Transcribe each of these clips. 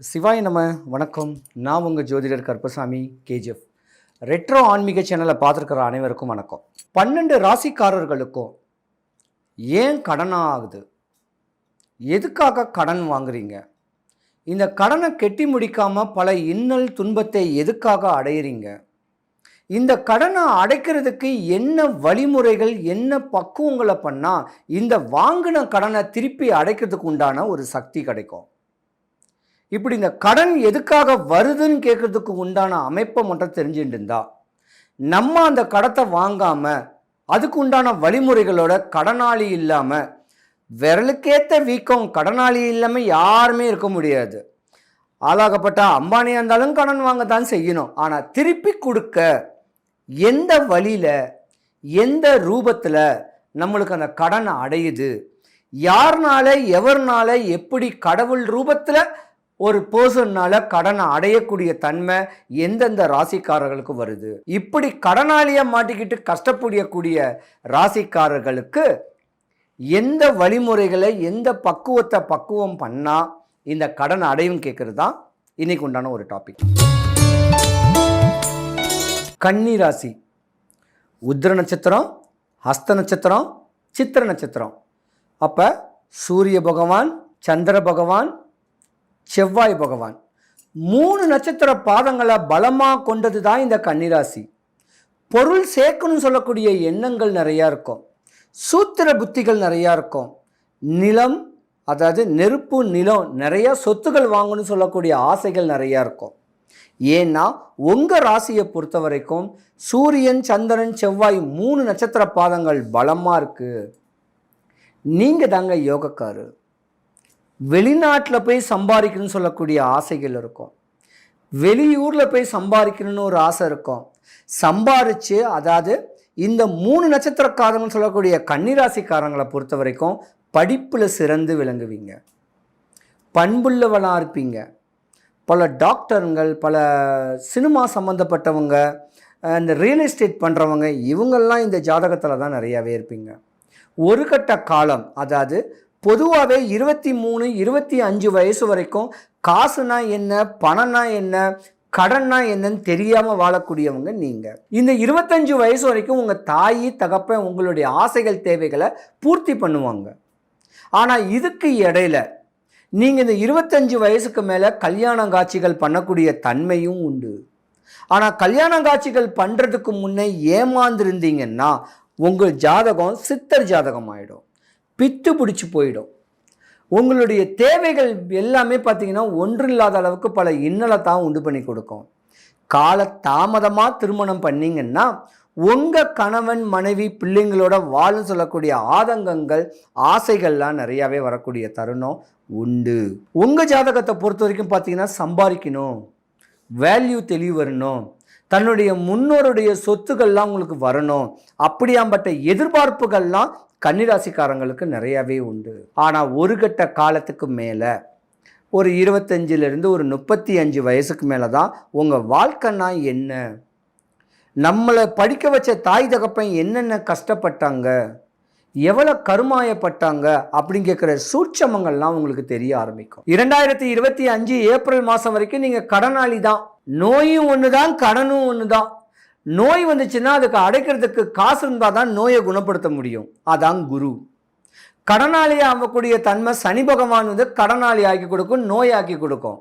சிவாய் நம்ம வணக்கம். நான் உங்கள் ஜோதிடர் கருப்பசாமி கேஜிஎஃப். ரெட்ரோ ஆன்மீக சேனலை பார்த்துருக்கிற அனைவருக்கும் வணக்கம். பன்னெண்டு ராசிக்காரர்களுக்கும் ஏன் கடன் ஆகுது? எதுக்காக கடன் வாங்குறீங்க? இந்த கடனை கெட்டி முடிக்காமல் பல இன்னல் துன்பத்தை எதுக்காக அடையிறீங்க? இந்த கடனை அடைக்கிறதுக்கு என்ன வழிமுறைகள் என்ன பக்குவங்களை பண்ணால் இந்த வாங்கின கடனை திருப்பி அடைக்கிறதுக்கு உண்டான ஒரு சக்தி கிடைக்கும். இப்படி இந்த கடன் எதுக்காக வருதுன்னு கேட்குறதுக்கு உண்டான அமைப்பை மட்டும் தெரிஞ்சுட்டு இருந்தா. நம்ம அந்த கடத்தை வாங்காமல் அதுக்கு உண்டான வழிமுறைகளோட கடனாளி இல்லாமல் விரலுக்கேற்ற வீக்கம் கடனாளி இல்லாமல் யாருமே இருக்க முடியாது. ஆளாகப்பட்ட அம்பானியாக இருந்தாலும் கடன் வாங்க தான் செய்யணும். ஆனால் திருப்பி கொடுக்க எந்த வழியில் எந்த ரூபத்தில் நம்மளுக்கு அந்த கடன் அடையுது? யார்னால எவர்னால எப்படி கடவுள் ரூபத்தில் ஒரு பர்சன்னால கடனை அடையக்கூடிய தன்மை எந்தெந்த ராசிக்காரர்களுக்கு வருது? இப்படி கடனாளியாக மாட்டிக்கிட்டு கஷ்டப்படக்கூடிய ராசிக்காரர்களுக்கு எந்த வழிமுறைகளை எந்த பக்குவத்தை பக்குவம் பண்ணால் இந்த கடன் அடையும் கேட்குறது தான் இன்னைக்கு உண்டான ஒரு டாபிக் கன்னி ராசி. உத்திர நட்சத்திரம் ஹஸ்த நட்சத்திரம் சித்திர நட்சத்திரம். அப்போ சூரிய பகவான் சந்திர பகவான் செவ்வாய் பகவான். மூணு நட்சத்திர பாதங்களை பலமாக கொண்டது தான் இந்த கன்னிராசி. பொருள் சேர்க்கணும்னு சொல்லக்கூடிய எண்ணங்கள் நிறையா இருக்கும். சூத்திர புத்திகள் நிறையா இருக்கும். நிலம் அதாவது நெருப்பு நிலம் நிறைய சொத்துகள் வாங்கணும்னு சொல்லக்கூடிய ஆசைகள் நிறையா இருக்கும். ஏன்னா உங்கள் ராசியை பொறுத்த வரைக்கும் சூரியன் சந்திரன் செவ்வாய் மூணு நட்சத்திர பாதங்கள் பலமாக இருக்குது நீங்கள் தாங்க யோகக்காரு வெளிநாட்டில் போய் சம்பாதிக்கணும்னு சொல்லக்கூடிய ஆசைகள் இருக்கும். வெளியூரில் போய் சம்பாதிக்கணும்னு ஒரு ஆசை இருக்கும். சம்பாரித்து அதாவது இந்த மூணு நட்சத்திரக்காரங்கன்னு சொல்லக்கூடிய கன்னிராசிக்காரங்களை பொறுத்த வரைக்கும் படிப்பில் சிறந்து விளங்குவீங்க. பண்புள்ளவனாக இருப்பீங்க. பல டாக்டருங்கள் பல சினிமா சம்மந்தப்பட்டவங்க இந்த ரியல் எஸ்டேட் பண்ணுறவங்க இவங்கெல்லாம் இந்த ஜாதகத்தில் தான் நிறையாவே இருப்பீங்க. ஒரு கட்ட காலம் அதாவது பொதுவாகவே இருபத்தி மூணு இருபத்தி அஞ்சு வயசு வரைக்கும் காசுனா என்ன பணம்னா என்ன கடன்னா என்னன்னு தெரியாமல் வாழக்கூடியவங்க நீங்கள் இந்த இருபத்தஞ்சு வயசு வரைக்கும் உங்கள் தாய் தகப்பன் உங்களுடைய ஆசைகள் தேவைகளை பூர்த்தி பண்ணுவாங்க. ஆனால் இதுக்கு இடையில நீங்கள் இந்த இருபத்தஞ்சு வயசுக்கு மேலே கல்யாண காட்சிகள் பண்ணக்கூடிய தன்மையும் உண்டு. ஆனால் கல்யாண காட்சிகள் பண்ணுறதுக்கு முன்னே ஏமாந்துருந்தீங்கன்னா உங்கள் ஜாதகம் சித்தர் ஜாதகம் ஆகிடும் பித்து பிடிச்சி போயிடும். உங்களுடைய தேவைகள் எல்லாமே பார்த்தீங்கன்னா ஒன்றில்லாத அளவுக்கு பல இன்னலை தான் உண்டு பண்ணி கொடுக்கும். கால தாமதமாக திருமணம் பண்ணிங்கன்னா உங்கள் கணவன் மனைவி பிள்ளைங்களோட வாழும் சொல்லக்கூடிய ஆதங்கங்கள் ஆசைகள்லாம் நிறையாவே வரக்கூடிய தருணம் உண்டு. உங்கள் ஜாதகத்தை பொறுத்த வரைக்கும் பார்த்தீங்கன்னா சம்பாதிக்கணும். வேல்யூ தெளிவு வரணும். தன்னுடைய முன்னோருடைய சொத்துக்கள்லாம் உங்களுக்கு வரணும். அப்படியாம்பட்ட எதிர்பார்ப்புகள்லாம் கன்னிராசிக்காரங்களுக்கு நிறையாவே உண்டு. ஆனால் ஒரு கட்ட காலத்துக்கு மேலே ஒரு இருபத்தஞ்சிலிருந்து ஒரு முப்பத்தி அஞ்சு வயசுக்கு மேலே தான் உங்கள் வாழ்க்கைனா என்ன? நம்மளை படிக்க வச்ச தாய் தகப்பன் என்னென்ன கஷ்டப்பட்டாங்க? எவ்வளோ கருமாயப்பட்டாங்க? அப்படின்னு கேட்குற சூட்சமங்கள்லாம் உங்களுக்கு தெரிய ஆரம்பிக்கும். இரண்டாயிரத்தி இருபத்தி அஞ்சு ஏப்ரல் மாதம் வரைக்கும் நீங்கள் கடனாளி தான் நோயும் ஒன்று தான் கடனும் ஒன்று தான் நோய் வந்துச்சுன்னா அதுக்கு அடைக்கிறதுக்கு காசு இருந்தால் தான் நோயை குணப்படுத்த முடியும். அதான் குரு. கடனாளி ஆகக்கூடிய தன்மை சனி பகவான் வந்து கடனாளி ஆக்கி கொடுக்கும் நோயாக்கி கொடுக்கும்.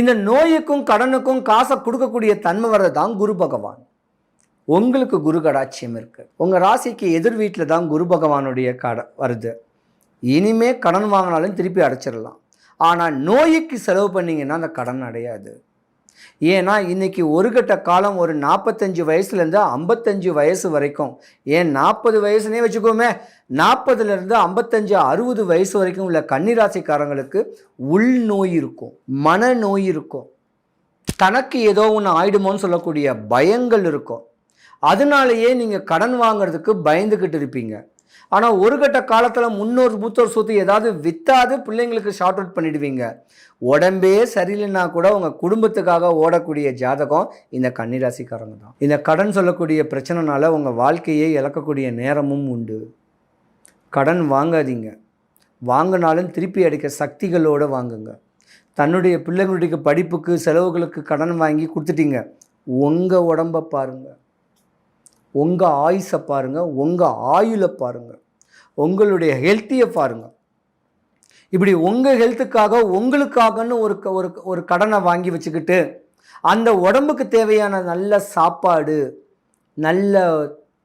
இந்த நோய்க்கும் கடனுக்கும் காசை கொடுக்கக்கூடிய தன்மை வர்றது தான் குரு பகவான். உங்களுக்கு குரு கடாட்சியம் இருக்குது உங்கள் ராசிக்கு எதிர் வீட்டில் தான் குரு பகவானுடைய கட வருது. இனிமே கடன் வாங்கினாலும் திருப்பி அடைச்சிடலாம். ஆனால் நோய்க்கு செலவு பண்ணிங்கன்னா அந்த கடன் அடையாது. ஏன்னா இன்னைக்கு ஒரு கட்ட காலம் ஒரு நாற்பத்தஞ்சு வயசுலேருந்து ஐம்பத்தஞ்சு வயசு வரைக்கும். ஏன் நாற்பது வயசுனே வச்சுக்கோமே நாற்பதுலேருந்து ஐம்பத்தஞ்சு அறுபது வயசு வரைக்கும் உள்ள கன்னிராசிக்காரங்களுக்கு உள்நோய் இருக்கும் மனநோய் இருக்கும். தனக்கு ஏதோ ஒன்று ஆயிடுமோன்னு சொல்லக்கூடிய பயங்கள் இருக்கும். அதனாலேயே நீங்கள் கடன் வாங்குறதுக்கு பயந்துக்கிட்டு இருப்பீங்க. ஆனால் ஒரு கட்ட காலத்தில் முன்னோர் மூத்தோர் சொத்து ஏதாவது விற்றாது பிள்ளைங்களுக்கு ஷார்ட் அவுட் பண்ணிடுவீங்க. உடம்பே சரியில்லைன்னா கூட உங்கள் குடும்பத்துக்காக ஓடக்கூடிய ஜாதகம் இந்த கன்னிராசிக்காரங்க தான். இந்த கடன் சொல்லக்கூடிய பிரச்சனைனால உங்கள் வாழ்க்கையை இழக்கக்கூடிய நேரமும் உண்டு. கடன் வாங்காதீங்க. வாங்கினாலும் திருப்பி அடிக்க சக்திகளோடு வாங்குங்க. தன்னுடைய பிள்ளைங்களுடைய படிப்புக்கு செலவுகளுக்கு கடன் வாங்கி கொடுத்துட்டீங்க. உங்கள் உடம்பை பாருங்கள் உங்கள் ஆயுஸை பாருங்கள் உங்கள் ஆயுளை பாருங்கள் உங்களுடைய ஹெல்த்தியை பாருங்கள் இப்படி உங்கள் ஹெல்த்துக்காக உங்களுக்காகன்னு ஒரு க- ஒரு ஒரு கடனை வாங்கி வச்சுக்கிட்டு அந்த உடம்புக்கு தேவையான நல்ல சாப்பாடு நல்ல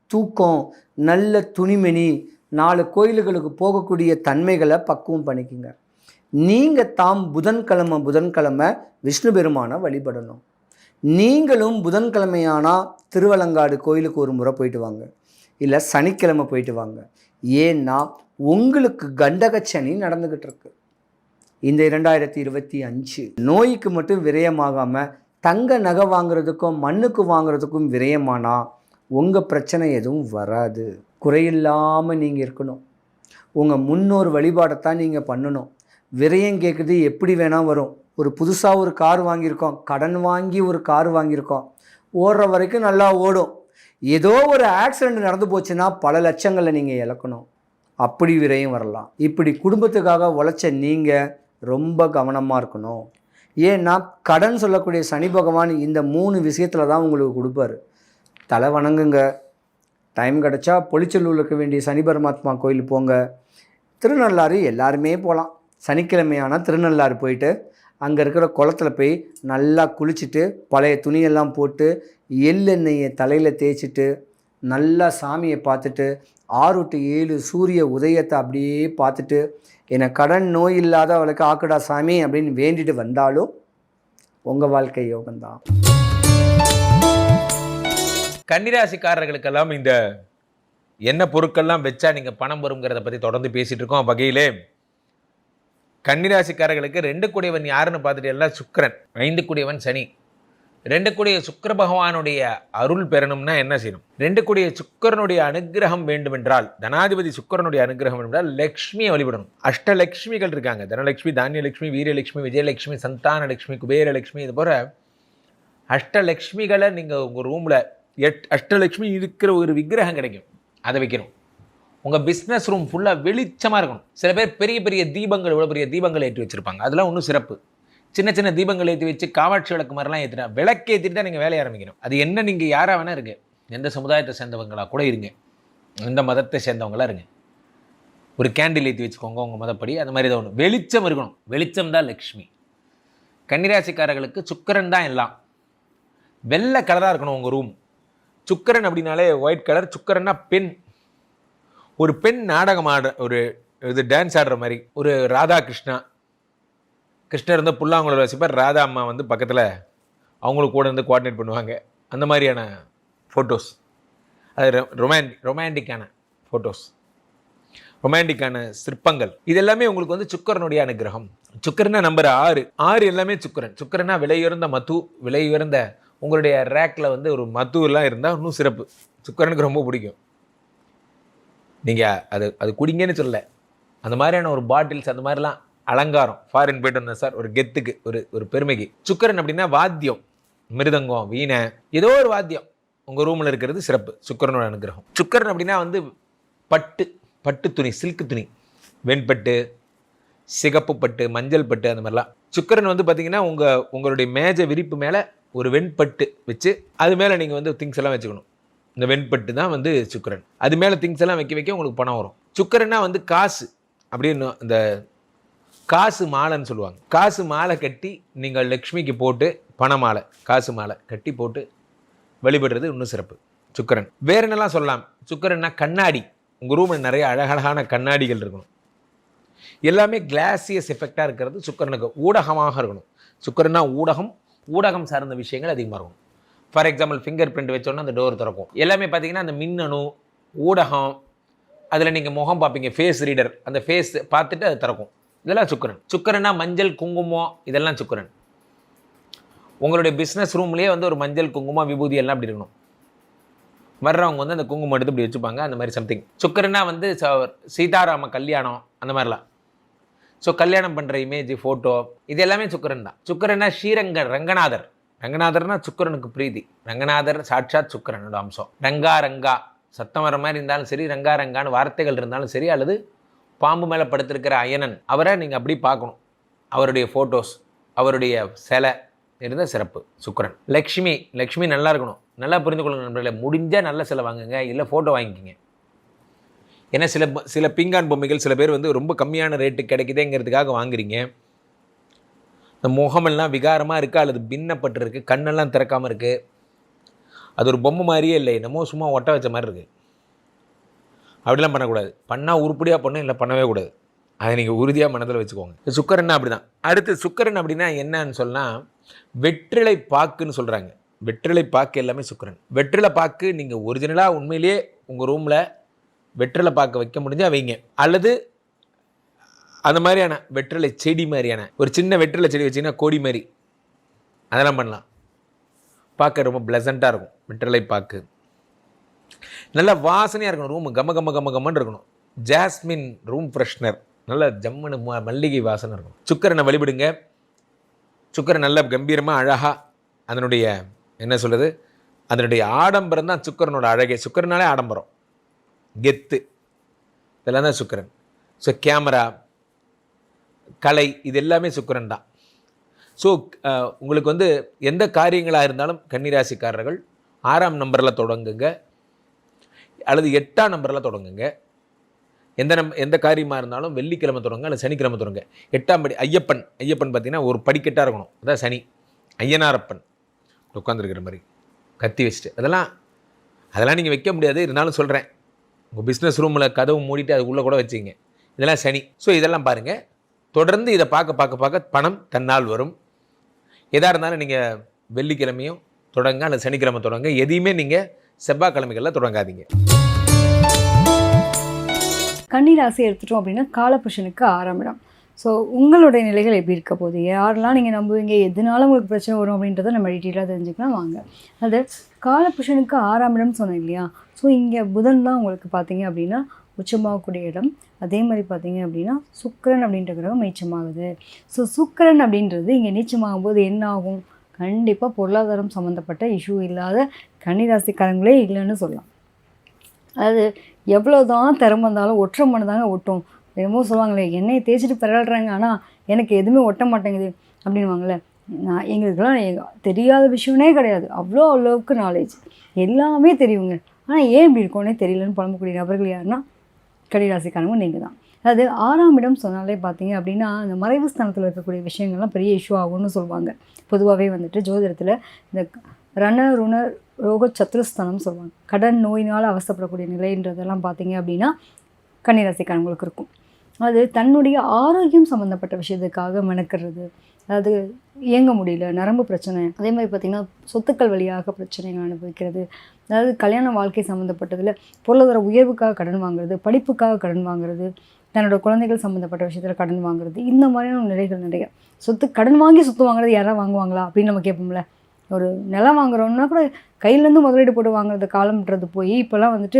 தூக்கம் நல்ல துணிமணி நாலு கோயில்களுக்கு போகக்கூடிய தன்மைகளை பக்குவம் பண்ணிக்கிங்க. நீங்கள் தாம் புதன்கிழமை புதன்கிழமை விஷ்ணு பெருமானை வழிபடணும். நீங்களும் புதன்கிழமையானா திருவலங்காடு கோயிலுக்கு ஒரு முறை போயிட்டு வாங்க. இல்லை சனிக்கிழமை போயிட்டு வாங்க. ஏன்னா உங்களுக்கு கண்டகச்சனி நடந்துக்கிட்டு இருக்கு. இந்த இரண்டாயிரத்தி இருபத்தி அஞ்சு நோய்க்கு மட்டும் விரயமாகாமல் தங்க நகை வாங்குறதுக்கும் மண்ணுக்கு வாங்குறதுக்கும் விரயமானா உங்கள் பிரச்சனை எதுவும் வராது. குறையில்லாமல் நீங்கள் இருக்கணும். உங்கள் முன்னோர் வழிபாடைத்தான் நீங்கள் பண்ணணும். விரயம் கேட்குறது எப்படி வேணால் வரும். ஒரு புதுசாக ஒரு கார் வாங்கியிருக்கோம். கடன் வாங்கி ஒரு கார் வாங்கியிருக்கோம். ஓடுற வரைக்கும் நல்லா ஓடும். ஏதோ ஒரு ஆக்சிடெண்ட் நடந்து போச்சுன்னா பல லட்சங்களை நீங்கள் இழக்கணும். அப்படி விரையும் வரலாம். இப்படி குடும்பத்துக்காக உழைச்ச நீங்கள் ரொம்ப கவனமாக இருக்கணும். ஏன்னா கடன் சொல்லக்கூடிய சனி பகவான் இந்த மூணு விஷயத்தில் தான் உங்களுக்கு கொடுப்பாரு. தலை வணங்குங்க. டைம் கிடச்சா பொளிச்சல்லூரில் இருக்க வேண்டிய சனி பரமாத்மா கோயில் போங்க. திருநள்ளாறு எல்லாருமே போகலாம் சனிக்கிழமையான திருநள்ளாறு போயிட்டு அங்கே இருக்கிற குளத்துல போய் நல்லா குளிச்சுட்டு பழைய துணியெல்லாம் போட்டு எள்ளெண்ணெயை தலையில் தேய்ச்சிட்டு நல்லா சாமியை பார்த்துட்டு ஆறு டு ஏழு சூரிய உதயத்தை அப்படியே பார்த்துட்டு என்னை கடன் நோய் இல்லாத அவளுக்கு ஆக்குடா சாமி அப்படின்னு வேண்டிட்டு வந்தாலும் உங்கள் வாழ்க்கை யோகம்தான். கன்னிராசிக்காரர்களுக்கெல்லாம் இந்த என்ன பொருட்கள்லாம் வச்சா நீங்கள் பணம் வருங்கிறத பற்றி தொடர்ந்து பேசிகிட்டு இருக்கோம். வகையிலே கன்னிராசிக்காரர்களுக்கு ரெண்டு கூடியவன் யாருன்னு பார்த்துட்டு எல்லாம் சுக்கிரன். ஐந்து கூடியவன் சனி. ரெண்டு கூடிய சுக்கர பகவானுடைய அருள் பெறணும்னா என்ன செய்யணும்? ரெண்டு கூடிய சுக்கிரனுடைய அனுகிரகம் வேண்டுமென்றால் தனாதிபதி சுக்கரனுடைய அனுகிரகம் வேண்டுமென்றால் லக்ஷ்மியை வழிபடணும். அஷ்டலக்ஷ்மிகள் இருக்காங்க. தனலட்சுமி தானியலட்சுமி வீரலட்சுமி விஜயலட்சுமி சந்தானலட்சுமி குபேரலட்சுமி இது போகிற அஷ்டலக்ஷ்மிகளை நீங்கள் உங்கள் ரூமில் எட் அஷ்டலக்ஷ்மி இருக்கிற ஒரு விக்கிரகம் கிடைக்கும். அதை வைக்கணும். உங்கள் பிஸ்னஸ் ரூம் ஃபுல்லாக வெளிச்சமாக இருக்கணும். சில பேர் பெரிய பெரிய தீபங்கள் இவ்வளோ பெரிய தீபங்கள் ஏற்றி வச்சுருப்பாங்க. அதெல்லாம் ஒன்றும் சிறப்பு. சின்ன சின்ன தீபங்கள் ஏற்றி வச்சு காவாட்சி விளக்கு மாதிரிலாம் ஏற்றினா விளக்கு ஏற்றிட்டு தான் நீங்கள் வேலையை ஆரம்பிக்கணும். அது என்ன நீங்கள் யாராக வேணால் இருங்க. எந்த சமுதாயத்தை சேர்ந்தவங்களா கூட இருங்க. எந்த மதத்தை சேர்ந்தவங்களா இருங்க. ஒரு கேண்டில் ஏற்றி வச்சுக்கோங்க உங்கள் மதப்படி. அந்த மாதிரி தான் ஒன்று வெளிச்சம் இருக்கணும். வெளிச்சம் தான் லக்ஷ்மி கன்னிராசிக்காரர்களுக்கு சுக்கிரன் தான் எல்லாம். வெள்ளை கலராக இருக்கணும் உங்கள் ரூம் சுக்கரன் அப்படின்னாலே ஒயிட் கலர் சுக்கரன்னா பெண் ஒரு பெண் நாடகம் ஆடுற ஒரு இது டான்ஸ் ஆடுற மாதிரி ஒரு ராதா கிருஷ்ணா. கிருஷ்ணர் வந்து புல்லாங்குழல் வாசிப்பார் ராதா அம்மா வந்து பக்கத்தில் அவங்களுக்கு கூட இருந்து கோஆர்டினேட் பண்ணுவாங்க. அந்த மாதிரியான ஃபோட்டோஸ் அது ரொமான்டிக் ரொமான்டிக்கான ஃபோட்டோஸ் ரொமான்டிக்கான சிற்பங்கள். இது எல்லாமே உங்களுக்கு வந்து சுக்கரனுடைய அனுகிரகம். சுக்கரனா நம்பர் ஆறு. ஆறு எல்லாமே சுக்கரன். சுக்கரனா விலையுயர்ந்த மது விலையுயர்ந்த உங்களுடைய ரேக்கில் வந்து ஒரு மது எல்லாம் இருந்தால் இன்னும் சிறப்பு. சுக்கரனுக்கு ரொம்ப பிடிக்கும். நீங்கள் அது அது குடிங்கன்னு சொல்லலை. அந்த மாதிரியான ஒரு பாட்டில்ஸ் அந்த மாதிரிலாம் அலங்காரம் ஃபாரின் போயிட்டு வந்தேன் சார் ஒரு கெத்துக்கு ஒரு ஒரு பெருமைக்கு. சுக்கரன் அப்படின்னா வாத்தியம் மிருதங்கம் வீணை ஏதோ ஒரு வாத்தியம். உங்கள் ரூமில் இருக்கிறது சிறப்பு சுக்கரனோட அனுகிரகம். சுக்கரன் அப்படின்னா வந்து பட்டு பட்டு துணி சில்க் துணி. வெண்பட்டு சிகப்பு பட்டு மஞ்சள் பட்டு அந்த மாதிரிலாம். சுக்கரன் வந்து பார்த்திங்கன்னா உங்கள் உங்களுடைய மேஜை விரிப்பு மேலே ஒரு வெண்பட்டு வச்சு அது மேலே நீங்கள் வந்து திங்ஸ் எல்லாம் வச்சுக்கணும். இந்த வெண்பட்டு தான் வந்து சுக்கரன். அது மேலே திங்ஸ் எல்லாம் வைக்க வைக்க உங்களுக்கு பணம் வரும். சுக்கரன்னா வந்து காசு அப்படின்னு இந்த காசு மாலைன்னு சொல்லுவாங்க. காசு மாலை கட்டி நீங்கள் லக்ஷ்மிக்கு போட்டு பண மாலை காசு மாலை கட்டி போட்டு வழிபடுறது இன்னும் சிறப்பு. சுக்கரன். வேற என்னெல்லாம் சொல்லலாம்? சுக்கரன்னா கண்ணாடி. உங்கள் ரூமில் நிறைய அழகழகான கண்ணாடிகள் இருக்கணும். எல்லாமே கிளாசியஸ் எஃபெக்டாக இருக்கிறது சுக்கரனுக்கு. ஊடகமாக இருக்கணும். சுக்கரன்னா ஊடகம் ஊடகம் சார்ந்த விஷயங்கள் அதிகமாக இருக்கும் ஃபார் எக்ஸாம்பிள் ஃபிங்கர் பிரிண்ட் வச்சோன்னா அந்த டோர் திறக்கும். எல்லாமே பார்த்தீங்கன்னா அந்த மின்னணு ஊடகம் அதில் நீங்கள் முகம் பார்ப்பீங்க ஃபேஸ் ரீடர் அந்த ஃபேஸ் பார்த்துட்டு அது திறக்கும். இதெல்லாம் சுக்கரன். சுக்கரனா மஞ்சள் குங்குமம் இதெல்லாம் சுக்கரன். உங்களுடைய பிஸ்னஸ் ரூம்லேயே வந்து ஒரு மஞ்சள் குங்குமம் விபூதி எல்லாம் அப்படி இருக்கணும். வர்றவங்க வந்து அந்த குங்குமம் எடுத்து இப்படி வச்சுப்பாங்க அந்த மாதிரி சம்திங் சுக்கரனா வந்து சீதாராம கல்யாணம் அந்த மாதிரிலாம். ஸோ கல்யாணம் பண்ணுற இமேஜ் ஃபோட்டோ இது எல்லாமே சுக்கரன் தான். சுக்கரன்னா ஸ்ரீரங்க ரங்கநாதர். ரங்கநாதர்னா சுக்கரனுக்கு பிரீதி. ரங்கநாதர் சாட்சாத் சுக்கரனோட அம்சம். ரங்கா ரங்கா. சத்தம் வர மாதிரி இருந்தாலும் சரி ரங்கா ரங்கான்னு வார்த்தைகள் இருந்தாலும் சரி அல்லது பாம்பு மேலே படுத்திருக்கிற அயனன் அவரை நீங்கள் அப்படி பார்க்கணும். அவருடைய ஃபோட்டோஸ் அவருடைய சிலை இருந்த சிறப்பு சுக்கிரன். லக்ஷ்மி லக்ஷ்மி நல்லா இருக்கணும். நல்லா புரிந்து கொள்ளுங்க நண்பர்களே. முடிஞ்சால் நல்ல சிலை வாங்குங்க இல்லை ஃபோட்டோ வாங்கிக்கிங்க. ஏன்னா சில ப- சில பிங்கான் பொம்மைகள் சில பேர் வந்து ரொம்ப கம்மியான ரேட்டு கிடைக்குதேங்கிறதுக்காக வாங்குறீங்க. இந்த முகமெல்லாம் விகாரமாக இருக்கா அல்லது பின்னப்பட்டிருக்கு? கண்ணெல்லாம் திறக்காமல் இருக்குது அது ஒரு பொம்மை மாதிரியே இல்லை. என்னமோ சும்மா ஒட்ட வச்ச மாதிரி இருக்குது அப்படிலாம் பண்ணக்கூடாது. பண்ணால் உருப்படியாக பண்ணும் இல்லை பண்ணவே கூடாது. அதை நீங்கள் உறுதியாக மனதில் வச்சுக்கோங்க. சுக்கரன் அப்படி தான் அடுத்து சுக்கரன் அப்படின்னா என்னன்னு சொன்னால் வெற்றிலை பாக்குன்னு சொல்கிறாங்க வெற்றிலை பாக்கு எல்லாமே சுக்கரன். வெற்றிலை பாக்கு நீங்கள் ஒரிஜினலாக உண்மையிலேயே உங்கள் ரூமில் வெற்றிலை பாக்கு வைக்க முடிஞ்சால் வைங்க. அல்லது அந்த மாதிரியான வெற்றிலை செடி மாதிரியான ஒரு சின்ன வெற்றிலை செடி வச்சிங்கன்னா கோடி மாதிரி. அதெல்லாம் பண்ணலாம். பார்க்க ரொம்ப ப்ளசண்ட்டாக இருக்கும். வெற்றிலை பாக்கு. நல்லா வாசனையாக இருக்கணும். ரூம் கம கம கம கமன்னு இருக்கணும். ஜாஸ்மின் ரூம் ஃப்ரெஷ்னர் நல்ல ஜம்முன்னு மல்லிகை வாசனை இருக்கும் சுக்கரனை வழிபடுங்க. சுக்கரன் நல்ல கம்பீரமாக அழகாக அதனுடைய என்ன சொல்கிறது அதனுடைய ஆடம்பரம் தான் சுக்கரனோட அழகே. சுக்கரனாலே ஆடம்பரம். கெத்து. இதெல்லாம் தான் சுக்கரன். ஸோ கேமரா கலை இது எல்லாமே சுக்கரன் தான். ஸோ உங்களுக்கு வந்து எந்த காரியங்களாக இருந்தாலும் கன்னிராசிக்காரர்கள் ஆறாம் நம்பரில் தொடங்குங்க. அல்லது எட்டாம் நம்பரில் தொடங்குங்க. எந்த நம் எந்த காரியமாக இருந்தாலும் வெள்ளிக்கிழமை தொடங்க அல்லது சனிக்கிழமை தொடங்க. எட்டாம் படி ஐயப்பன் ஐயப்பன் பார்த்தீங்கன்னா ஒரு படிக்கட்டாக இருக்கணும். அதான் சனி. ஐயனாரப்பன். உட்காந்துருக்கிற மாதிரி. கத்தி வச்சுட்டு. அதெல்லாம் அதெல்லாம் நீங்கள் வைக்க முடியாது. இருந்தாலும் சொல்கிறேன் உங்கள் பிஸ்னஸ் ரூமில் கதவு மூடிட்டு அதுக்குள்ளே கூட வச்சுங்க இதெல்லாம் சனி. ஸோ இதெல்லாம் பாருங்கள் தொடர்ந்து இதை பார்க்க பார்க்க பார்க்க பணம் தன்னால் வரும். எதாக இருந்தாலும் நீங்கள் வெள்ளிக்கிழமையும் தொடங்க அல்லது சனிக்கிழமை தொடங்க எதையுமே நீங்கள் செவ்வாய்க்கிழமைகளில் தொடங்காதீங்க. கன்னிராசி எடுத்துட்டோம் அப்படின்னா காலபுருஷனுக்கு ஆறாம் இடம். ஸோ உங்களுடைய நிலைகள் எப்படி இருக்க போகுது? யாரெல்லாம் நீங்கள் நம்புவீங்க? எதனால உங்களுக்கு பிரச்சனை வரும் அப்படின்றத நம்ம டீட்டெயிலாக தெரிஞ்சுக்கலாம் வாங்க. அது காலபுருஷனுக்கு ஆறாம் இடம் சொன்னேன் இல்லையா? ஸோ இங்கே புதன் தான் உங்களுக்கு பார்த்தீங்க அப்படின்னா உச்சமாகக்கூடிய இடம். அதே மாதிரி பார்த்தீங்க அப்படின்னா சுக்கரன் அப்படின்ற கிரகம் நீச்சமாகுது. ஸோ சுக்கரன் அப்படின்றது இங்கே நீச்சமாகும் போது என்ன ஆகும் கண்டிப்பாக பொருளாதாரம் சம்மந்தப்பட்ட இஷ்யூ இல்லாத கன்னிராசிக்காரங்களே இல்லைன்னு சொல்லலாம். அது எவ்வளோ தான் திறமை இருந்தாலும் ஒற்றை மண்ணு தாங்க ஒட்டும். என்னமோ சொல்லுவாங்களே என்னை தேய்ச்சிட்டு பிறல்றாங்க ஆனால் எனக்கு எதுவுமே ஒட்ட மாட்டேங்குது அப்படின்வாங்களே நான் எங்களுக்கெல்லாம் தெரியாத விஷயமே கிடையாது. அவ்வளோ அளவுக்கு நாலேஜ் எல்லாமே தெரியுங்க. ஆனால் ஏன் இப்படி இருக்கோன்னே தெரியலன்னு புலம்பக்கூடிய நபர்கள் யாருன்னா கடிராசிக்காரங்க நீங்கள் தான் அதாவது ஆறாம் இடம் சொன்னாலே பார்த்தீங்க அப்படின்னா அந்த மறைவு ஸ்தானத்தில் இருக்கக்கூடிய விஷயங்கள்லாம் பெரிய இஷ்யூ ஆகும்னு சொல்லுவாங்க. பொதுவாகவே வந்துட்டு ஜோதிடத்தில் இந்த ரண ருண ரோக சத்ருஸ்தானம் சொல்லுவாங்க. கடன் நோயினால் அவசப்படக்கூடிய நிலைன்றதெல்லாம் பார்த்தீங்க அப்படின்னா கன்னிராசிக்காரங்களுக்கு இருக்கும். அது தன்னுடைய ஆரோக்கியம் சம்மந்தப்பட்ட விஷயத்துக்காக மெனக்கிறது அதாவது இயங்க முடியல நரம்பு பிரச்சனை. அதே மாதிரி பார்த்திங்கன்னா சொத்துக்கள் வழியாக பிரச்சனைகள் அனுபவிக்கிறது. அதாவது கல்யாண வாழ்க்கை சம்மந்தப்பட்டதில் பொருளாதார உயர்வுக்காக கடன் வாங்குறது படிப்புக்காக கடன் வாங்குறது தன்னோட குழந்தைகள் சம்மந்தப்பட்ட விஷயத்தில் கடன் வாங்குறது இந்த மாதிரியான நிலைகள் நிறைய. சொத்து கடன் வாங்கி சொத்து வாங்குறது யாராவது வாங்குவாங்களா அப்படின்னு நம்ம கேட்போம்ல. ஒரு நிலம் வாங்குறோம்னா கூட கையிலேருந்து முதலீடு போட்டு வாங்குறது காலம்ன்றது போய் இப்போல்லாம் வந்துட்டு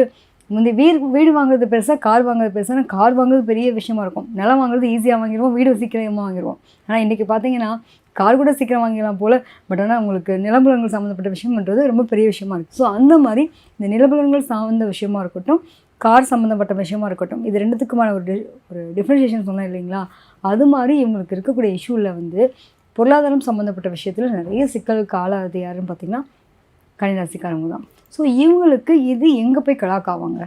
முந்தைய வீடு வீடு வாங்குறது பெருசாக கார் வாங்குறது பெருசாக கார் வாங்குறது பெரிய விஷயமா இருக்கும். நிலம் வாங்குறது ஈஸியாக வாங்கிடுவோம் வீடு சீக்கிரமாக வாங்கிடுவோம். ஆனால் இன்றைக்கி பார்த்தீங்கன்னா கார் கூட சீக்கிரம் வாங்கிடலாம் போல் பட் ஆனால் உங்களுக்கு நிலபுலங்கள் சம்மந்தப்பட்ட விஷயம்ன்றது ரொம்ப பெரிய விஷயமா இருக்குது ஸோ அந்த மாதிரி இந்த நிலபுலங்கள் சார்ந்த விஷயமா இருக்கட்டும் கார் சம்மந்தப்பட்ட விஷயமா இருக்கட்டும் இது ரெண்டுத்துக்குமான ஒரு டி ஒரு டிஃப்ரென்ஷியேஷன் சொன்னேன் இல்லைங்களா? அது மாதிரி இவங்களுக்கு இருக்கக்கூடிய இஷ்யூவில் வந்து பொருளாதாரம் சம்மந்தப்பட்ட விஷயத்தில் நிறைய சிக்கலுக்கு ஆளாகிறது யாருன்னு பார்த்திங்கன்னா கன்னிராசிக்காரங்க தான். ஸோ இவங்களுக்கு இது எங்கே போய் கலாக் ஆவாங்க?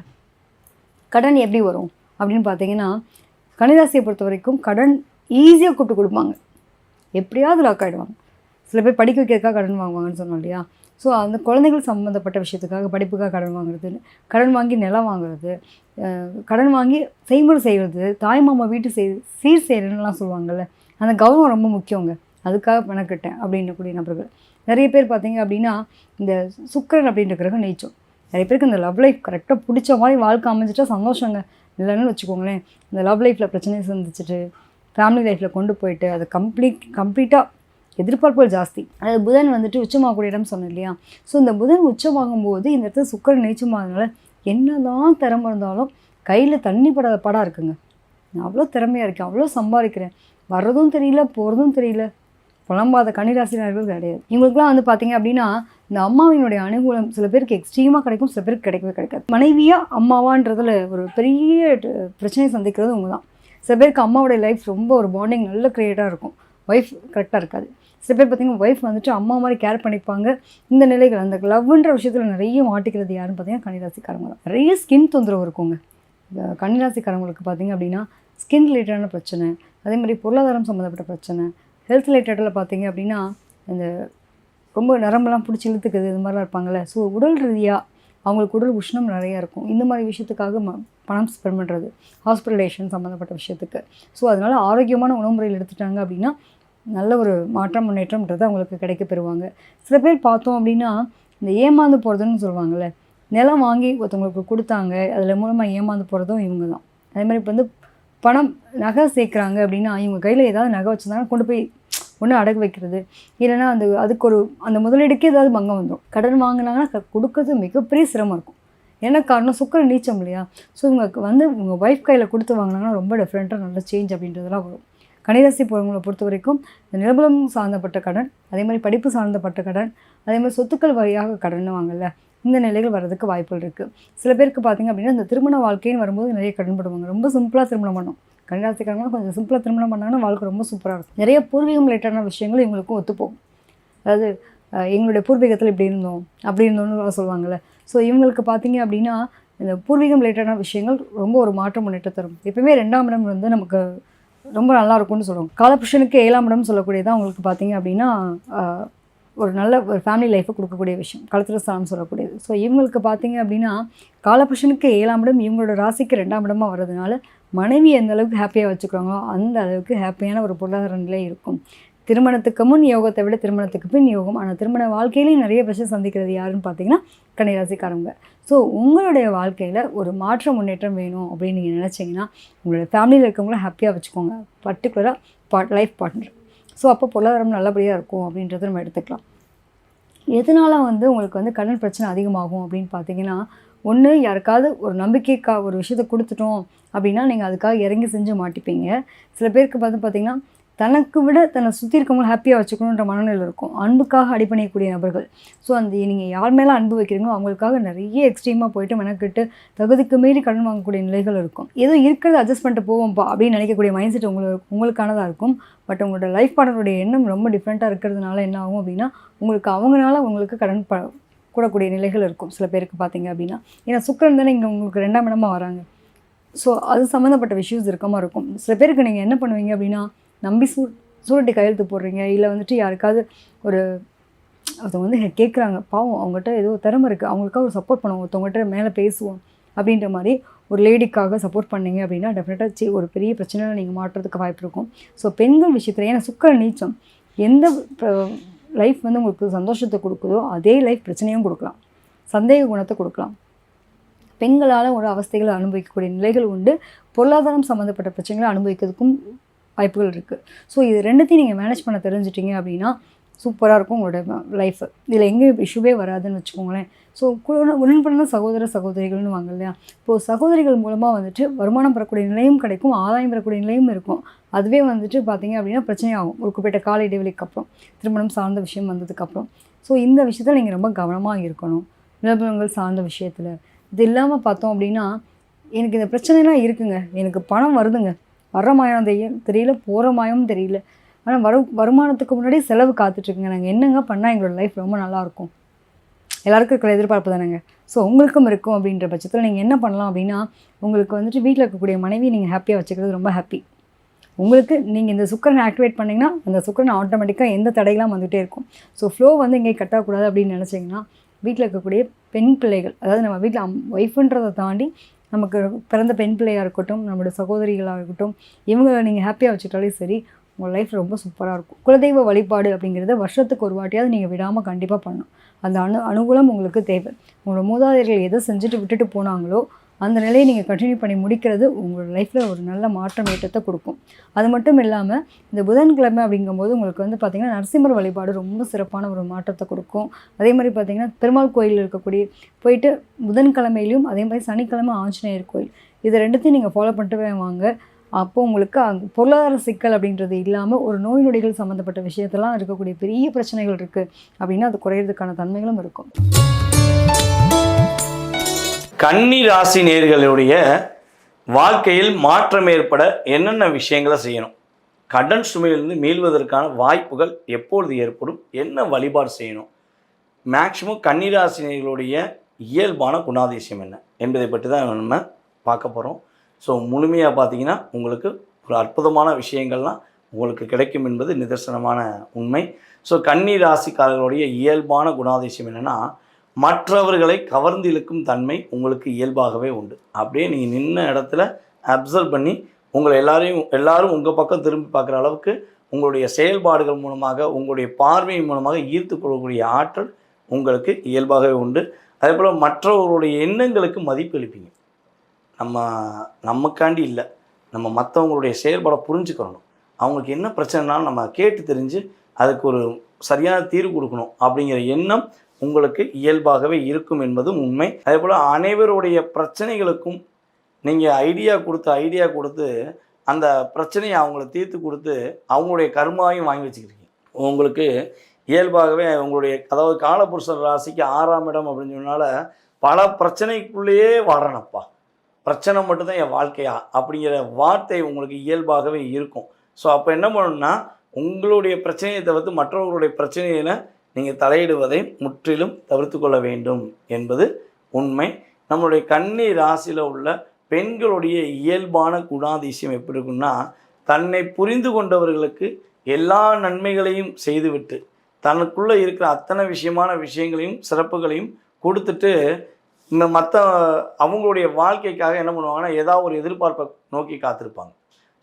கடன் எப்படி வரும்? அப்படின்னு பார்த்தீங்கன்னா கணிதாசியை பொறுத்த வரைக்கும் கடன் ஈஸியாக கூப்பிட்டு கொடுப்பாங்க. எப்படியாவது லாக் ஆகிடுவாங்க சில பேர் படிக்க வைக்கிறதுக்காக கடன் வாங்குவாங்கன்னு சொன்னோம் இல்லையா? ஸோ அந்த குழந்தைகள் சம்மந்தப்பட்ட விஷயத்துக்காக படிப்புக்காக கடன் வாங்குறது கடன் வாங்கி நிலம் வாங்குறது கடன் வாங்கி செய்முறை செய்கிறது தாய் மாமா வீட்டு செய் சீர் செய்கிறேன்னுலாம் சொல்லுவாங்கள்ல அந்த கௌரவம் ரொம்ப முக்கியங்க. அதுக்காக பணக்கிட்டேன் அப்படின்னக்கூடிய நபர்கள். நிறைய பேர் பார்த்தீங்க அப்படின்னா இந்த சுக்கரன் அப்படின்ற கிரகம் நீச்சம். நிறைய பேருக்கு இந்த லவ் லைஃப் கரெக்டாக பிடிச்ச மாதிரி வாழ்க்கை அமைஞ்சிட்டா சந்தோஷங்க. இல்லைன்னு வச்சுக்கோங்களேன் இந்த லவ் லைஃப்பில் பிரச்சனையை சந்திச்சுட்டு ஃபேமிலி லைஃப்பில் கொண்டு போயிட்டு அது கம்ப்ளீட் கம்ப்ளீட்டாக எதிர்பார்ப்புகள் ஜாஸ்தி. அதாவது புதன் வந்துட்டு உச்சமாகக்கூடிய இடம் சொன்னேன் இல்லையா? ஸோ இந்த புதன் உச்சமாகும் போது இந்த இடத்துல சுக்கரன் என்ன தான் திறமை இருந்தாலும் கையில் தண்ணி படாத படம் இருக்குங்க. நான் அவ்வளோ திறமையாக இருக்கேன் அவ்வளோ சம்பாதிக்கிறேன். வர்றதும் தெரியல போகிறதும் தெரியல. புலம்பாத கன்னிராசினர்கள் கிடையாது. இவங்களுக்குலாம் வந்து பார்த்தீங்க அப்படின்னா இந்த அம்மாவினுடைய அனுகூலம் சில பேருக்கு எக்ஸ்ட்ரீமாக கிடைக்கும் சில பேருக்கு கிடைக்கவே கிடைக்காது. மனைவியாக அம்மாவான்றதில் ஒரு பெரிய பிரச்சனையை சந்திக்கிறது உங்க தான் சில பேருக்கு அம்மாவுடைய லைஃப் ரொம்ப ஒரு பாண்டிங் நல்ல க்ரியேட்டாக இருக்கும். ஒய்ஃப் கரெக்டாக இருக்காது. சில பேர் பார்த்தீங்கன்னா ஒய்ஃப் வந்துட்டு அம்மா மாதிரி கேர் பண்ணிப்பாங்க. இந்த நிலைகள் அந்த லவ்ன்ற விஷயத்தில் நிறைய மாட்டிக்கிறது யாருன்னு பார்த்தீங்கன்னா கன்னிராசிக்காரங்க தான். நிறைய ஸ்கின் தொந்தரவு இருக்குங்க. கன்னிராசிக்காரங்களுக்கு பார்த்தீங்க அப்படின்னா ஸ்கின் ரிலேட்டடான பிரச்சனை அதே மாதிரி பொருளாதாரம் சம்மந்தப்பட்ட பிரச்சனை ஹெல்த் ரிலேட்டடில் பார்த்தீங்க அப்படின்னா இந்த ரொம்ப நரம்பெல்லாம் பிடிச்சி இழுத்துக்குது இது மாதிரிலாம் இருப்பாங்கள்ல ஸோ உடல் ரீதியாக அவங்களுக்கு உடல் உஷ்ணம் நிறையா இருக்கும். இந்த மாதிரி விஷயத்துக்காக ம பணம் ஸ்பெண்ட் பண்ணுறது ஹாஸ்பிட்டலேஷன் சம்மந்தப்பட்ட விஷயத்துக்கு. ஸோ அதனால் ஆரோக்கியமான உணவு முறையில் எடுத்துட்டாங்க அப்படின்னா நல்ல ஒரு மாற்றம் முன்னேற்றம்ன்றது அவங்களுக்கு கிடைக்க பெறுவாங்க. சில பேர் பார்த்தோம் அப்படின்னா இந்த ஏமாந்து போகிறதுன்னு சொல்லுவாங்கள்ல நிலம் வாங்கி ஒருத்தவங்களுக்கு கொடுத்தாங்க அதில் மூலமாக ஏமாந்து போகிறதும் இவங்க தான் அதே மாதிரி இப்போ வந்து பணம் நகை சேர்க்குறாங்க அப்படின்னா இவங்க கையில் ஏதாவது நகை வச்சுருந்தாங்கன்னா கொண்டு போய் ஒன்று அடகு வைக்கிறது. இல்லைன்னா அந்த அதுக்கு ஒரு அந்த முதலீடுக்கே ஏதாவது பங்கம் வந்துடும் கடன் வாங்கினாங்கன்னா கொடுக்கறது மிகப்பெரிய சிரமம் இருக்கும். என்ன காரணம்? சுக்கரன் நீச்சம் இல்லையா? ஸோ இவங்க வந்து இவங்க ஒய்ஃப் கையில் கொடுத்து வாங்கினாங்கன்னா ரொம்ப டிஃப்ரெண்ட்டாக நல்ல சேஞ்ச் அப்படின்றதெல்லாம் வரும். கணிராசி போகிறவங்களை பொறுத்த வரைக்கும் இந்த நிலபலம் சார்ந்தப்பட்ட கடன் அதே மாதிரி படிப்பு சார்ந்தப்பட்ட கடன் அதே மாதிரி சொத்துக்கள் வழியாக கடன் வாங்கல இந்த நிலைகள் வர்றதுக்கு வாய்ப்புகள் இருக்குது சில பேருக்கு பார்த்தீங்க அப்படின்னா இந்த திருமண வாழ்க்கைன்னு வரும்போது நிறைய கடன் படுவாங்க ரொம்ப சிம்பிளாக திருமணம் பண்ணும். கன்னிராசிக்காரங்களும் கொஞ்சம் சிம்பிளாக திருமணம் பண்ணாங்கன்னா வாழ்க்கை ரொம்ப சூப்பராக இருக்கும். நிறைய பூர்வீகம் ரிலேட்டடான விஷயங்கள் இவங்களுக்கும் ஒத்துப்போகும் அதாவது எங்களுடைய பூர்வீகத்தில் இப்படி இருந்தோம் அப்படி இருந்தோம்னு சொல்லுவாங்கள்ல ஸோ இவங்களுக்கு பார்த்தீங்க அப்படின்னா இந்த பூர்வீகம் ரிலேட்டடான விஷயங்கள் ரொம்ப ஒரு மாற்றம் முன்னேற்றம் தரும். எப்பயுமே ரெண்டாம் இடம் வந்து நமக்கு ரொம்ப நல்லா இருக்கும்னு சொல்லுவோம். காலபுருஷனுக்கு ஏழாம் இடம் சொல்லக்கூடியதான் உங்களுக்கு பார்த்தீங்க அப்படின்னா ஒரு நல்ல ஒரு ஃபேமிலி லைஃப்பை கொடுக்கக்கூடிய விஷயம். கலத்திர ஸ்தானம் சொல்லக்கூடியது. ஸோ இவங்களுக்கு பார்த்தீங்க அப்படின்னா காலபுருஷனுக்கு ஏழாம் இடம் இவங்களோட ராசிக்கு ரெண்டாம் இடமாக வர்றதுனால மனைவி எந்த அளவுக்கு ஹாப்பியாக வச்சுக்கிறாங்களோ அந்த அளவுக்கு ஹாப்பியான ஒரு பொருளாதார நிலை இருக்கும். திருமணத்துக்கு முன் யோகத்தை விட திருமணத்துக்கு பின் யோகம். ஆனால் திருமண வாழ்க்கையிலையும் நிறைய பிரச்சனை சந்திக்கிறது யாருன்னு பார்த்தீங்கன்னா கன்னிராசிக்காரங்க. ஸோ உங்களுடைய வாழ்க்கையில் ஒரு மாற்ற முன்னேற்றம் வேணும் அப்படின்னு நீங்கள் நினச்சிங்கன்னா உங்களோட ஃபேமிலியில் இருக்கவங்கள ஹாப்பியாக வச்சுக்கோங்க. பர்டிகுலராக பார்ட் லைஃப் பார்ட்னர் ஸோ அப்போ பொருளாதாரம் நல்லபடியாக இருக்கும் அப்படின்றத நம்ம எடுத்துக்கலாம். எதனால வந்து உங்களுக்கு வந்து கடன் பிரச்சனை அதிகமாகும் அப்படின்னு பார்த்தீங்கன்னா ஒன்று யாருக்காவது ஒரு நம்பிக்கைக்கா ஒரு விஷயத்த கொடுத்துட்டோம் அப்படின்னா நீங்கள் அதுக்காக இறங்கி செஞ்சு மாட்டிப்பீங்க. சில பேருக்கு பார்த்து பார்த்தீங்கன்னா தனக்கு விட தன்னை சுற்றி இருக்கவங்களும் ஹாப்பியாக வச்சுக்கணுன்ற மனநிலை இருக்கும். அன்புக்காக அடிப்பணியக்கூடிய நபர்கள். ஸோ அந்த நீங்கள் யார் மேலே அன்பு வைக்கிறீங்களோ அவங்களுக்காக நிறைய எக்ஸ்ட்ரீமாக போயிட்டு மெனக்கிட்டு தகுதிக்கு மீறி கடன் வாங்கக்கூடிய நிலைகள் இருக்கும். ஏதோ இருக்கிறத அட்ஜஸ்ட் பண்ணிட்டு போவோம்ப்பா அப்படின்னு நினைக்கக்கூடிய மைண்ட் செட் உங்களுக்கு உங்களுக்கானதாக இருக்கும். பட் உங்களோட லைஃப் பார்ட்னருடைய எண்ணம் ரொம்ப டிஃப்ரெண்ட்டாக இருக்கிறதுனால என்ன ஆகும் அப்படின்னா உங்களுக்கு அவங்களால உங்களுக்கு கடன் ப கூடக்கூடிய நிலைகள் இருக்கும். சில பேருக்கு பார்த்தீங்க அப்படின்னா. ஏன்னா சுக்கரன் தானே இங்கே உங்களுக்கு ரெண்டாம் இடமாக வராங்க. ஸோ அது சம்மந்தப்பட்ட விஷயஸ் இருக்கமாக இருக்கும். சில பேருக்கு நீங்கள் என்ன பண்ணுவீங்க அப்படின்னா நம்பி சூ சூரட்டி கையெழுத்து போடுறீங்க. இல்லை வந்துட்டு யாருக்காவது ஒரு ஒருத்தவங்க வந்து கேட்குறாங்க. பாவம் அவங்ககிட்ட ஏதோ திறமை இருக்குது அவங்களுக்காக ஒரு சப்போர்ட் பண்ணுவோம். ஒருத்தவங்ககிட்ட மேலே பேசுவோம். அப்படின்ற மாதிரி ஒரு லேடிக்காக சப்போர்ட் பண்ணீங்க அப்படின்னா டெஃபினட்டாக ஒரு பெரிய பிரச்சனையில் நீங்கள் மாற்றுறதுக்கு வாய்ப்பு இருக்கும். ஸோ பெண்கள் விஷயத்தில் ஏன்னா சுக்கர நீச்சம் எந்த லைஃப் வந்து உங்களுக்கு சந்தோஷத்தை கொடுக்குதோ அதே லைஃப் பிரச்சனையும் கொடுக்கலாம். சந்தேக குணத்தை கொடுக்கலாம். பெண்களால் ஒரு அவஸ்தைகளை அனுபவிக்கக்கூடிய நிலைகள் உண்டு. பொருளாதாரம் சம்மந்தப்பட்ட பிரச்சனைகளை அனுபவிக்கிறதுக்கும் வாய்ப்புகள் இருக்குது ஸோ இது ரெண்டுத்தையும் நீங்கள் மேனேஜ் பண்ண தெரிஞ்சிட்டிங்க அப்படின்னா சூப்பராக இருக்கும் உங்களோட லைஃப் இதில் எங்கே இஷ்யூவே வராதுன்னு வச்சுக்கோங்களேன். ஸோ உடன்படின சகோதர சகோதரிகள்னு வாங்க இல்லையா? இப்போது சகோதரிகள் மூலமாக வந்துட்டு வருமானம் பெறக்கூடிய நிலையும் கிடைக்கும் ஆதாயம் பெறக்கூடிய நிலையும் இருக்கும். அதுவே வந்துட்டு பார்த்தீங்க அப்படின்னா பிரச்சனையாகும். ஒரு குறிப்பிட்ட கால இடைவெளிக்கு அப்புறம் திருமணம் சார்ந்த விஷயம் வந்ததுக்கப்புறம் ஸோ இந்த விஷயத்தில் நீங்கள் ரொம்ப கவனமாக இருக்கணும். நிலபங்கள் சார்ந்த விஷயத்தில். இது இல்லாமல் பார்த்தோம் அப்படின்னா எனக்கு இந்த பிரச்சனைலாம் இருக்குங்க. எனக்கு பணம் வருதுங்க. வர்ற மாயம் தெரியும் தெரியல போகிற மாயமும் தெரியல. ஆனால் வரு வருமானத்துக்கு முன்னாடி செலவு காத்துட்ருக்குங்க. நாங்கள் என்னங்க பண்ணால் எங்களோட லைஃப் ரொம்ப நல்லாயிருக்கும் எல்லாருக்கும் இருக்கிற எதிர்பார்ப்பு தானேங்க. ஸோ உங்களுக்கும் இருக்கும் அப்படின்ற பட்சத்தில் நீங்கள் என்ன பண்ணலாம் அப்படின்னா உங்களுக்கு வந்துட்டு வீட்டில் இருக்கக்கூடிய மனைவி நீங்கள் ஹாப்பியாக வச்சுக்கிறது ரொம்ப ஹாப்பி உங்களுக்கு நீங்கள் இந்த சுக்கரனை ஆக்டிவேட் பண்ணிங்கன்னா அந்த சுக்கரன் ஆட்டோமேட்டிக்காக எந்த தடையெல்லாம் வந்துகிட்டே இருக்கும். ஸோ ஃப்ளோ வந்து எங்கேயும் கட்டக்கூடாது அப்படின்னு நினச்சிங்கன்னா வீட்டில் இருக்கக்கூடிய பெண் பிள்ளைகள் அதாவது நம்ம வீட்டில் அம் ஒய்ஃபுன்றதை தாண்டி நமக்கு பிறந்த பெண் பிள்ளையாக இருக்கட்டும் நம்மளோட சகோதரிகளாக இருக்கட்டும் இவங்களை நீங்கள் ஹாப்பியாக வச்சுட்டாலே சரி உங்கள் லைஃப் ரொம்ப சூப்பராக இருக்கும். குலதெய்வ வழிபாடு அப்படிங்கிறத வருஷத்துக்கு ஒரு வாட்டியாவது நீங்கள் விடாமல் கண்டிப்பாக பண்ணணும். அந்த அனு அனுகூலம் உங்களுக்கு தேவை. உங்களோட மூதாதையர்கள் எதை செஞ்சுட்டு விட்டுட்டு போனாங்களோ அந்த நிலையை நீங்கள் கண்டினியூ பண்ணி முடிக்கிறது உங்களோட லைஃப்பில் ஒரு நல்ல மாற்றம் ஏற்றத்தை கொடுக்கும். அது மட்டும் இல்லாமல் இந்த புதன்கிழமை அப்படிங்கும்போது உங்களுக்கு வந்து பார்த்திங்கன்னா நரசிம்மர் வழிபாடு ரொம்ப சிறப்பான ஒரு மாற்றத்தை கொடுக்கும். அதே மாதிரி பார்த்திங்கன்னா பெருமாள் கோயில் இருக்கக்கூடிய போயிட்டு புதன்கிழமையிலையும் அதே மாதிரி சனிக்கிழமை ஆஞ்சநேயர் கோயில். இது ரெண்டுத்தையும் நீங்கள் ஃபாலோ பண்ணிட்டு வாங்க. அப்போது உங்களுக்கு அங்கே பொருளாதார சிக்கல் அப்படின்றது இல்லாமல் ஒரு நோய் நொடிகள் சம்மந்தப்பட்ட விஷயத்தெல்லாம் இருக்கக்கூடிய பெரிய பிரச்சனைகள் இருக்குது அப்படின்னா அது குறையிறதுக்கான தன்மைகளும் இருக்கும். கன்னி ராசி நேர்களுடைய வாழ்க்கையில் மாற்றம் ஏற்பட என்னென்ன விஷயங்களை செய்யணும்? கடன் சுமையிலிருந்து மீள்வதற்கான வாய்ப்புகள் எப்பொழுது ஏற்படும்? என்ன வழிபாடு செய்யணும்? மேக்சிமம் கன்னிராசினியர்களுடைய இயல்பான குணாதிசயம் என்ன? என்பதை பற்றி தான் நம்ம பார்க்க போகிறோம் ஸோ முழுமையாக பார்த்தீங்கன்னா உங்களுக்கு ஒரு அற்புதமான விஷயங்கள்லாம் உங்களுக்கு கிடைக்கும் என்பது நிதர்சனமான உண்மை. ஸோ கன்னி ராசிக்காரர்களுடைய இயல்பான குணாதிசயம் என்னென்னா மற்றவர்களை கவர்ந்து இழுக்கும் தன்மை உங்களுக்கு இயல்பாகவே உண்டு. அப்படியே நீங்கள் நின்ன இடத்துல அப்சர்வ் பண்ணி உங்களை எல்லாரையும் எல்லாரும் உங்கள் பக்கம் திரும்பி பார்க்குற அளவுக்கு உங்களுடைய செயல்பாடுகள் மூலமாக உங்களுடைய பார்வை மூலமாக ஈர்த்து கொள்ளக்கூடிய ஆற்றல் உங்களுக்கு இயல்பாகவே உண்டு. அதே போல் மற்றவர்களுடைய எண்ணங்களுக்கு மதிப்பு அளிப்பீங்க. நம்ம நமக்காண்டி இல்லை. நம்ம மற்றவங்களுடைய செயல்பாடை புரிஞ்சுக்கிறணும் அவங்களுக்கு என்ன பிரச்சனைனாலும் நம்ம கேட்டு தெரிஞ்சு அதுக்கு ஒரு சரியான தீர்வு கொடுக்கணும் அப்படிங்கிற எண்ணம் உங்களுக்கு இயல்பாகவே இருக்கும் என்பதும் உண்மை. அதே போல் அனைவருடைய பிரச்சனைகளுக்கும் நீங்கள் ஐடியா கொடுத்து ஐடியா கொடுத்து அந்த பிரச்சனையை அவங்கள தீர்த்து கொடுத்து அவங்களுடைய கர்மாவையும் வாங்கி வச்சுக்கிறீங்க. உங்களுக்கு இயல்பாகவே உங்களுடைய அதாவது காலபுருஷர் ராசிக்கு ஆறாம் இடம் அப்படின்னு சொன்னால பல பிரச்சனைக்குள்ளேயே வாழறனப்பா பிரச்சனை மட்டும்தான் என் வாழ்க்கையா? அப்படிங்கிற வார்த்தை உங்களுக்கு இயல்பாகவே இருக்கும். ஸோ அப்போ என்ன பண்ணணும்னா உங்களுடைய பிரச்சனையை தவிர்த்து மற்றவர்களுடைய பிரச்சனையில் நீங்கள் தலையிடுவதை முற்றிலும் தவிர்த்து கொள்ள வேண்டும் என்பது உண்மை. நம்மளுடைய கன்னி ராசியில் உள்ள பெண்களுடைய இயல்பான குணாதிசயம் எப்படி இருக்குன்னா தன்னை புரிந்து கொண்டவர்களுக்கு எல்லா நன்மைகளையும் செய்துவிட்டு தனக்குள்ளே இருக்கிற அத்தனை விஷயமான விஷயங்களையும் சிறப்புகளையும் கொடுத்துட்டு இந்த மற்ற அவங்களுடைய வாழ்க்கைக்காக என்ன பண்ணுவாங்கன்னா ஏதாவது ஒரு எதிர்பார்ப்பை நோக்கி காத்திருப்பாங்க.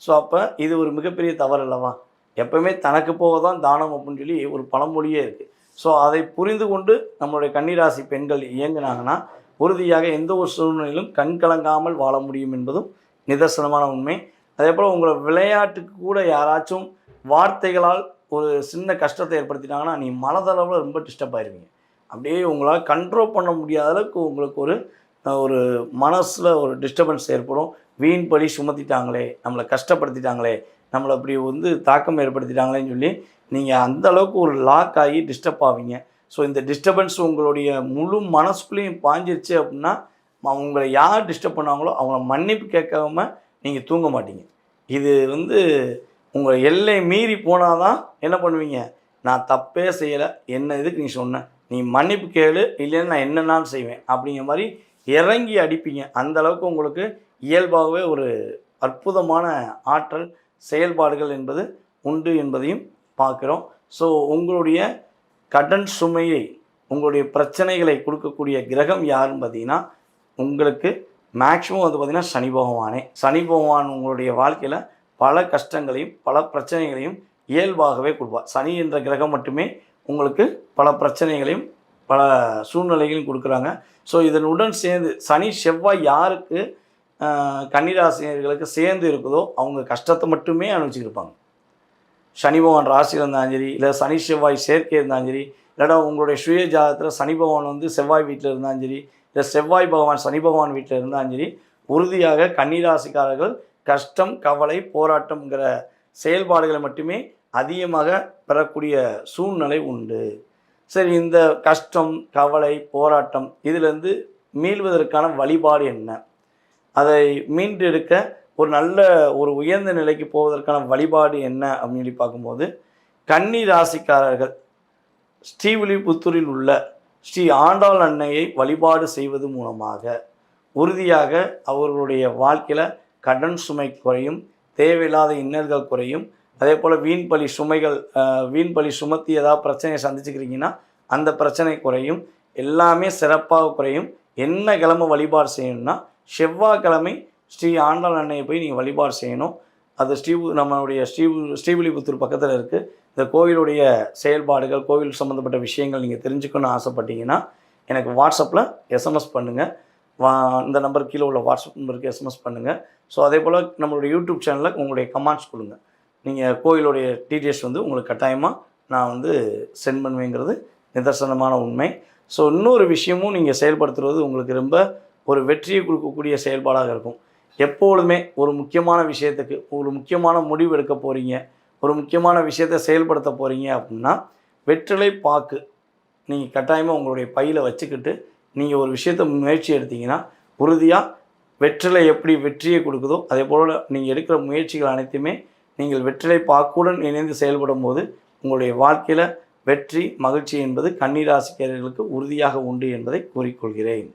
ஸோ அப்போ இது ஒரு மிகப்பெரிய தவறு அல்லவா? எப்பவுமே தனக்கு போக தான் தானம் அப்படின்னு சொல்லி ஒரு பழமொழியே இருக்குது ஸோ அதை புரிந்து கொண்டு நம்மளுடைய கன்னிராசி பெண்கள் இயங்கினாங்கன்னா உறுதியாக எந்த ஒரு சூழ்நிலையிலும் கண் கலங்காமல் வாழ முடியும் என்பதும் நிதர்சனமான உண்மை. அதே போல் உங்களை விளையாட்டுக்கு கூட யாராச்சும் வார்த்தைகளால் ஒரு சின்ன கஷ்டத்தை ஏற்படுத்தினாங்கன்னா நீ மனதளவில் ரொம்ப டிஸ்டர்ப் ஆயிருவீங்க. அப்படியே உங்களால் கண்ட்ரோல் பண்ண முடியாத அளவுக்கு உங்களுக்கு ஒரு ஒரு மனசில் ஒரு டிஸ்டர்பன்ஸ் ஏற்படும். வீண் பழி சுமத்திட்டாங்களே நம்மளை கஷ்டப்படுத்திட்டாங்களே நம்மளை அப்படி வந்து தாக்கம் ஏற்படுத்திட்டாங்களேன்னு சொல்லி நீங்கள் அந்த அளவுக்கு ஒரு லாக் ஆகி டிஸ்டர்ப் ஆவீங்க. ஸோ இந்த டிஸ்டர்பன்ஸ் உங்களுடைய முழு மனசுக்குள்ளேயும் பாஞ்சிருச்சு அப்படின்னா உங்களை யார் டிஸ்டர்ப் பண்ணாங்களோ அவங்கள மன்னிப்பு கேட்காம நீங்கள் தூங்க மாட்டீங்க. இது வந்து உங்களை எல்லை மீறி போனால் தான் என்ன பண்ணுவீங்க? நான் தப்பே செய்யலை என்ன இதுக்கு நீ சொன்ன? நீ மன்னிப்பு கேளு இல்லைன்னு நான் என்னென்னாலும் செய்வேன் அப்படிங்கிற மாதிரி இறங்கி அடிப்பீங்க. அந்த அளவுக்கு உங்களுக்கு இயல்பாகவே ஒரு அற்புதமான ஆற்றல் செயல்பாடுகள் என்பது உண்டு என்பதையும் பார்க்குறோம். ஸோ உங்களுடைய கடன் சுமையை உங்களுடைய பிரச்சனைகளை கொடுக்கக்கூடிய கிரகம் யாருன்னு பார்த்தீங்கன்னா உங்களுக்கு மேக்ஸிமம் வந்து பார்த்திங்கன்னா சனி பகவானே. சனி பகவான் உங்களுடைய வாழ்க்கையில் பல கஷ்டங்களையும் பல பிரச்சனைகளையும் இயல்பாகவே கொடுப்பார். சனி என்ற கிரகம் மட்டுமே உங்களுக்கு பல பிரச்சனைகளையும் பல சூழ்நிலைகளையும் கொடுக்குறாங்க. ஸோ இதனுடன் சேர்ந்து சனி செவ்வாய் யாருக்கு கன்னிராசினியர்களுக்கு சேர்ந்து இருக்குதோ அவங்க கஷ்டத்தை மட்டுமே அனுப்பிச்சிருப்பாங்க சனி பகவான் ராசியில் இருந்தாலும் சரி இல்லை சனி செவ்வாய் சேர்க்கை இருந்தாலும் சரி இல்லைனா உங்களுடைய சுய ஜாதகத்தில் சனி பகவான் வந்து செவ்வாய் வீட்டில் இருந்தாலும் சரி இல்லை செவ்வாய் பகவான் சனி பகவான் வீட்டில் இருந்தாலும் சரி உறுதியாக கன்னிராசிக்காரர்கள் கஷ்டம் கவலை போராட்டம்ங்கிற செயல்பாடுகளை மட்டுமே அதிகமாக பெறக்கூடிய சூழ்நிலை உண்டு. சரி இந்த கஷ்டம் கவலை போராட்டம் இதிலிருந்து மீள்வதற்கான வழிபாடு என்ன? அதை மீண்டெடுக்க ஒரு நல்ல ஒரு உயர்ந்த நிலைக்கு போவதற்கான வழிபாடு என்ன அப்படின்னு சொல்லி பார்க்கும்போது கன்னி ராசிக்காரர்கள் ஸ்ரீவில்லிபுத்தூரில் உள்ள ஸ்ரீ ஆண்டாள் அன்னையை வழிபாடு செய்வது மூலமாக உறுதியாக அவர்களுடைய வாழ்க்கையில் கடன் சுமை குறையும் தேவையில்லாத இன்னல்கள் குறையும். அதே போல் வீண்பலி சுமைகள் வீண் வீண்பலி சுமத்தி ஏதாவது பிரச்சனையை சந்திச்சுக்கிறீங்கன்னா அந்த பிரச்சனை குறையும். எல்லாமே சிறப்பாக குறையும். என்ன கிழமை வழிபாடு செய்யணும்னா செவ்வாய்க்கிழமை ஸ்ரீ ஆண்டாள் அன்னையை போய் நீங்கள் வழிபாடு செய்யணும். அது ஸ்ரீ நம்மளுடைய ஸ்ரீ ஸ்ரீவில்லிபுத்தூர் பக்கத்தில் இருக்குது இந்த கோவிலுடைய செயல்பாடுகள் கோவில் சம்மந்தப்பட்ட விஷயங்கள் நீங்கள் தெரிஞ்சுக்கணும்னு ஆசைப்பட்டீங்கன்னா எனக்கு வாட்ஸ்அப்பில் எஸ்எம்எஸ் பண்ணுங்கள் வா இந்த நம்பர் கீழே உள்ள வாட்ஸ்அப் நம்பருக்கு எஸ்எம்எஸ் பண்ணுங்கள் ஸோ அதே போல் நம்மளுடைய யூடியூப் சேனலில் உங்களுடைய கமெண்ட்ஸ் கொடுங்க. நீங்கள் கோயிலுடைய டீட்டெயில்ஸ் வந்து உங்களுக்கு கட்டாயமாக நான் வந்து சென்ட் பண்ணுவேங்கிறது நிதர்சனமான உண்மை. ஸோ இன்னொரு விஷயமும் நீங்கள் செயல்படுத்துறது உங்களுக்கு ரொம்ப ஒரு வெற்றியை கொடுக்கக்கூடிய செயல்பாடாக இருக்கும். எப்பொழுதுமே ஒரு முக்கியமான விஷயத்துக்கு ஒரு முக்கியமான முடிவு எடுக்க போகிறீங்க ஒரு முக்கியமான விஷயத்தை செயல்படுத்த போகிறீங்க அப்படின்னா வெற்றிலை பாக்கு நீங்கள் கட்டாயமாக உங்களுடைய பையில் வச்சுக்கிட்டு நீங்கள் ஒரு விஷயத்தை முயற்சி எடுத்தீங்கன்னா உறுதியாக வெற்றிலை எப்படி வெற்றியை கொடுக்குதோ அதே போல் நீங்கள் எடுக்கிற முயற்சிகள் அனைத்துமே நீங்கள் வெற்றிலை பாக்குடன் இணைந்து செயல்படும் போது உங்களுடைய வாழ்க்கையில் வெற்றி மகிழ்ச்சி என்பது கன்னிராசிக்காரர்களுக்கு உறுதியாக உண்டு என்பதை கூறிக்கொள்கிறேன்.